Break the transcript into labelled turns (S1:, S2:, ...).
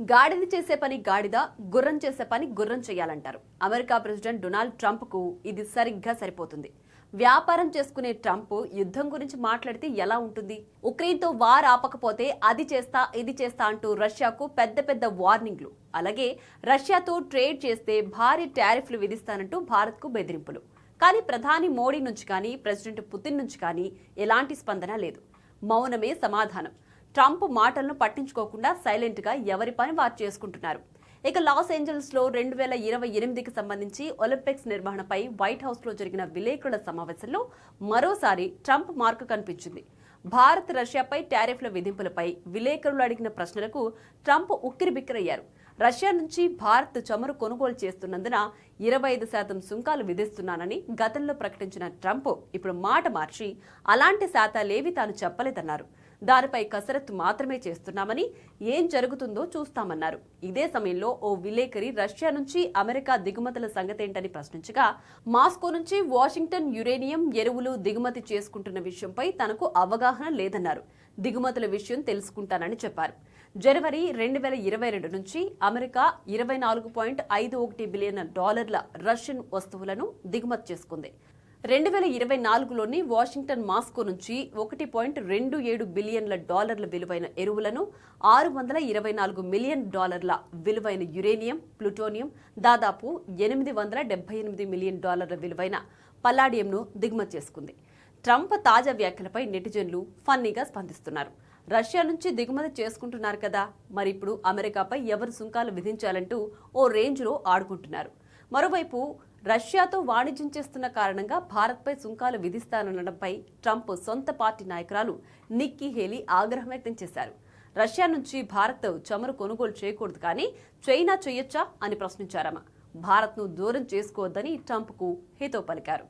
S1: గాడిద చేసే పని గాడిద గుర్రం చేసే పని గుర్రం చేయాలంటారు. అమెరికా ప్రెసిడెంట్ డొనాల్డ్ ట్రంప్కు ఇది సరిగ్గా సరిపోతుంది. వ్యాపారం చేసుకునే ట్రంప్ యుద్ధం గురించి మాట్లాడితే ఎలా ఉంటుంది? ఉక్రెయిన్తో వార్ ఆపకపోతే అది చేస్తా ఇది చేస్తా అంటూ రష్యాకు పెద్ద పెద్ద వార్నింగ్లు. అలాగే రష్యాతో ట్రేడ్ చేస్తే భారీ టారిఫ్లు విధిస్తానంటూ భారత్కు బెదిరింపులు. కానీ ప్రధాని మోడీ నుంచి కానీ ప్రెసిడెంట్ పుతిన్ నుంచి కానీ ఎలాంటి స్పందన లేదు. మౌనమే సమాధానం. ట్రంప్ మాటలను పట్టించుకోకుండా సైలెంట్గా ఎవరి పని వారు చేసుకుంటున్నారు. ఇక లాస్ ఏంజల్స్లో రెండు వేల ఇరవై ఎనిమిదికి సంబంధించి ఒలింపిక్స్ నిర్వహణపై వైట్ హౌస్లో జరిగిన విలేకరుల సమావేశంలో మరోసారి ట్రంప్ మార్కు కనిపించింది. భారత్ రష్యాపై టారిఫ్ల విధింపులపై విలేకరులు అడిగిన ప్రశ్నలకు ట్రంప్ ఉక్కిరిబిక్కిరయ్యారు. రష్యా నుంచి భారత్ చమురు కొనుగోలు చేస్తున్నందున ఇరవై ఐదు శాతం సుంకాలు విధిస్తున్నానని గతంలో ప్రకటించిన ట్రంప్ ఇప్పుడు మాట మార్చి అలాంటి శాతాలేవి తాను చెప్పలేదన్నారు. దానిపై కసరత్తు మాత్రమే చేస్తున్నామని ఏం జరుగుతుందో చూస్తామన్నారు. ఇదే సమయంలో ఓ విలేకరి రష్యా నుంచి అమెరికా దిగుమతుల సంగతేంటని ప్రశ్నించగా మాస్కో నుంచి వాషింగ్టన్ యురేనియం ఎరువులు దిగుమతి చేసుకుంటున్న విషయంపై తనకు అవగాహన లేదన్నారు. దిగుమతుల విషయం తెలుసుకుంటానని చెప్పారు. జనవరి రెండు వేల ఇరవై రెండు నుంచి అమెరికా ఇరవై నాలుగు పాయింట్ ఐదు ఒకటి బిలియన్ డాలర్ల రష్యన్ వస్తువులను దిగుమతి చేసుకుంది. రెండు వేల ఇరవై నాలుగులోని వాషింగ్టన్ మాస్కో నుంచి ఒకటి పాయింట్ రెండు ఏడు బిలియన్ల డాలర్ల విలువైన ఎరువులను ఆరు వందల ఇరవై నాలుగు మిలియన్ డాలర్ల విలువైన యురేనియం ప్లూటోనియం దాదాపు ఎనిమిది వందల డెబ్బై ఎనిమిది మిలియన్ డాలర్ల విలువైన పల్లాడియంను దిగుమతి చేసుకుంది. ట్రంప్ తాజా వ్యాఖ్యలపై నెటిజన్లు ఫన్నీగా స్పందిస్తున్నారు. రష్యా నుంచి దిగుమతి చేసుకుంటున్నారు కదా మరి ఇప్పుడు అమెరికాపై ఎవరు సుంకాలు విధించాలంటూ ఓ రేంజ్లో ఆడుకుంటున్నారు. మరోవైపు రష్యాతో వాణిజ్యం చేస్తున్న కారణంగా భారత్పై సుంకాలు విధిస్తానడంపై ట్రంప్ సొంత పార్టీ నాయకురాలు నిక్కీ హేలీ ఆగ్రహం వ్యక్తం చేశారు. రష్యా నుంచి భారత్ చమురు కొనుగోలు చేయకూడదు కానీ చైనా చేయొచ్చా అని ప్రశ్నించారామ భారత్ను దూరం చేసుకోవద్దని ట్రంప్కు హితో పలికారు.